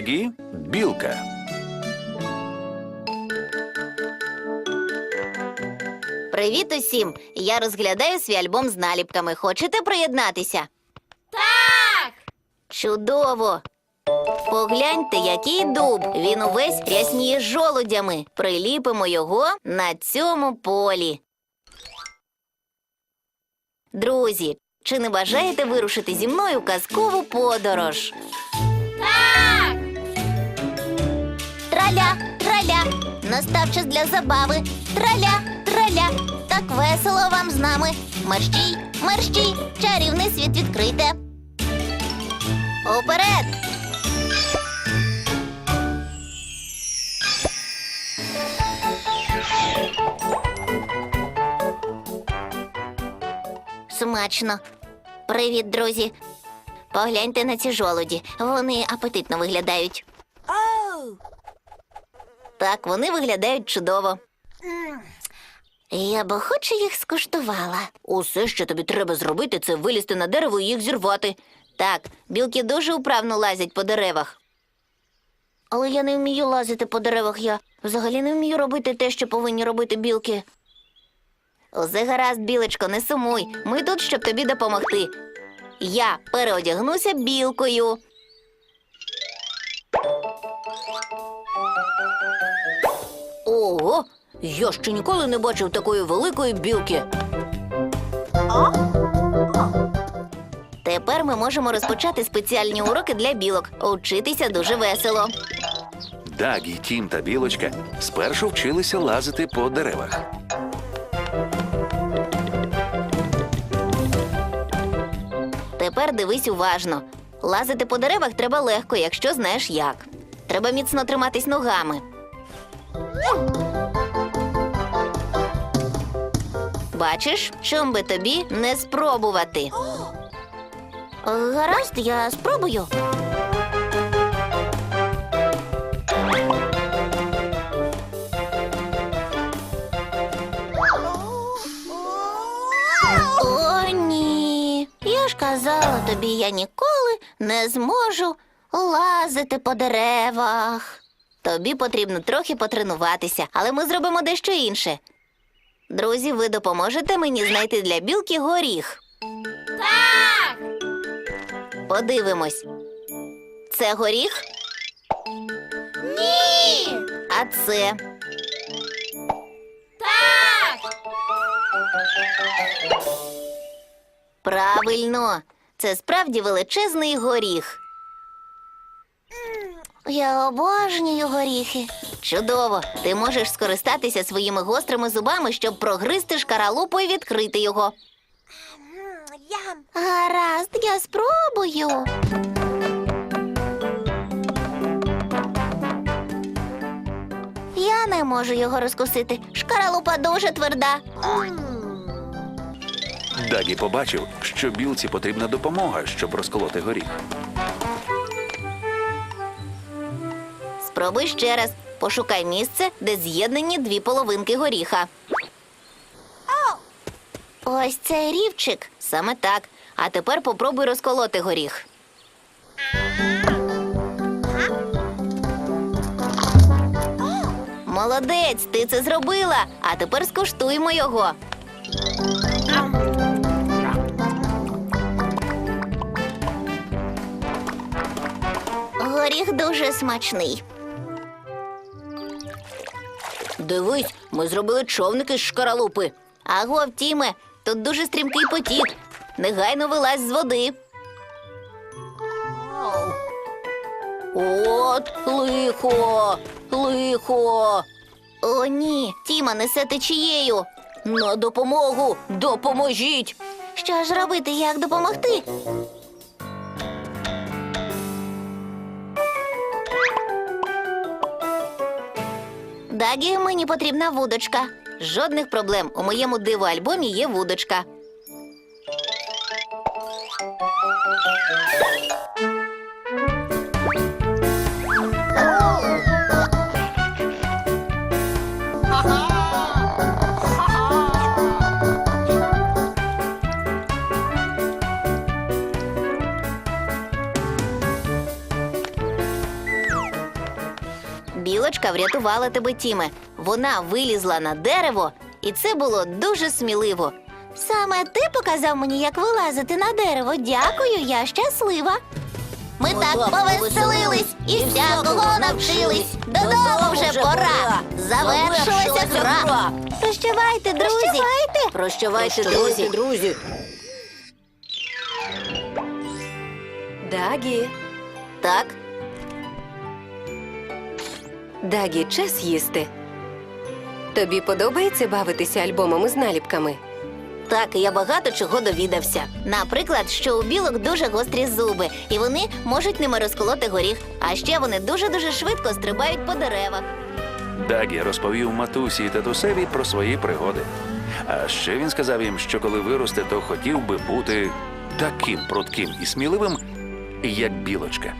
Дагі білка. Привіт усім! Я розглядаю свій альбом з наліпками. Хочете приєднатися? Так! Чудово! Погляньте, який дуб. Він увесь рясніє жолудями. Приліпимо його на цьому полі. Друзі, чи не бажаєте вирушити зі мною в казкову подорож? Траля, траля, настав час для забави. Траля, траля, так весело вам з нами. Мерщій, мерщій, чарівний світ відкрите. Уперед! Смачно. Привіт, друзі. Погляньте на ці жолуді. Вони апетитно виглядають. Так, вони виглядають чудово. Я б охоче їх скуштувала. Усе, що тобі треба зробити, це вилізти на дерево і їх зірвати. Так, білки дуже управно лазять по деревах. Але я не вмію лазити по деревах. Я взагалі не вмію робити те, що повинні робити білки. Усе гаразд, білочко, не сумуй. Ми тут, щоб тобі допомогти. Я переодягнуся білкою. Ого, я ще ніколи не бачив такої великої білки. Тепер ми можемо розпочати спеціальні уроки для білок. Учитися дуже весело. Дагі, Тім та білочка спершу вчилися лазити по деревах. Тепер дивись уважно. Лазити по деревах треба легко, якщо знаєш як. Треба міцно триматись ногами. Бачиш, чом би тобі не спробувати. Гаразд, я спробую. О, ні. Я ж казала тобі, я ніколи не зможу лазити по деревах. Тобі потрібно трохи потренуватися, але ми зробимо дещо інше. Друзі, ви допоможете мені знайти для білки горіх. Так! Подивимось. Це горіх, Ні! а це. Так! Правильно, це справді величезний горіх. Я обожнюю горіхи. Чудово! Ти можеш скористатися своїми гострими зубами, щоб прогризти шкаралупу і відкрити його. Гаразд, я спробую. Я не можу його розкусити. Шкаралупа дуже тверда. Дагі побачив, що білці потрібна допомога, щоб розколоти горіх. Спробуй ще раз. Пошукай місце, де з'єднані дві половинки горіха. Ось цей рівчик. Саме так. А тепер попробуй розколоти горіх. Молодець, ти це зробила. А тепер скуштуймо його. Горіх дуже смачний. Дивись, ми зробили човники з шкаралупи. Аго, Тіме, тут дуже стрімкий потік. Негайно вилазь з води. От лихо, лихо. О, ні, Тіма несе течією. На допомогу, допоможіть. Що ж робити, як допомогти? Дагі, мені потрібна вудочка. Жодних проблем. У моєму диво-альбомі є вудочка. Білочка врятувала тебе, Тіме. Вона вилізла на дерево, і це було дуже сміливо. Саме ти показав мені, як вилазити на дерево. Дякую, я щаслива. Ми так повеселились і всякого навчились. Додому вже пора. Завершилася гра. Прощавайте, друзі. Прощавайте, друзі. друзі. Дагі, Так, Дагі, час їсти. Тобі подобається бавитися альбомами з наліпками? Так, я багато чого довідався. Наприклад, що у білок дуже гострі зуби, і вони можуть ними розколоти горіх. А ще вони дуже-дуже швидко стрибають по деревах. Дагі розповів матусі і татусеві про свої пригоди. А ще він сказав їм, що коли виросте, то хотів би бути таким прутким і сміливим, як білочка.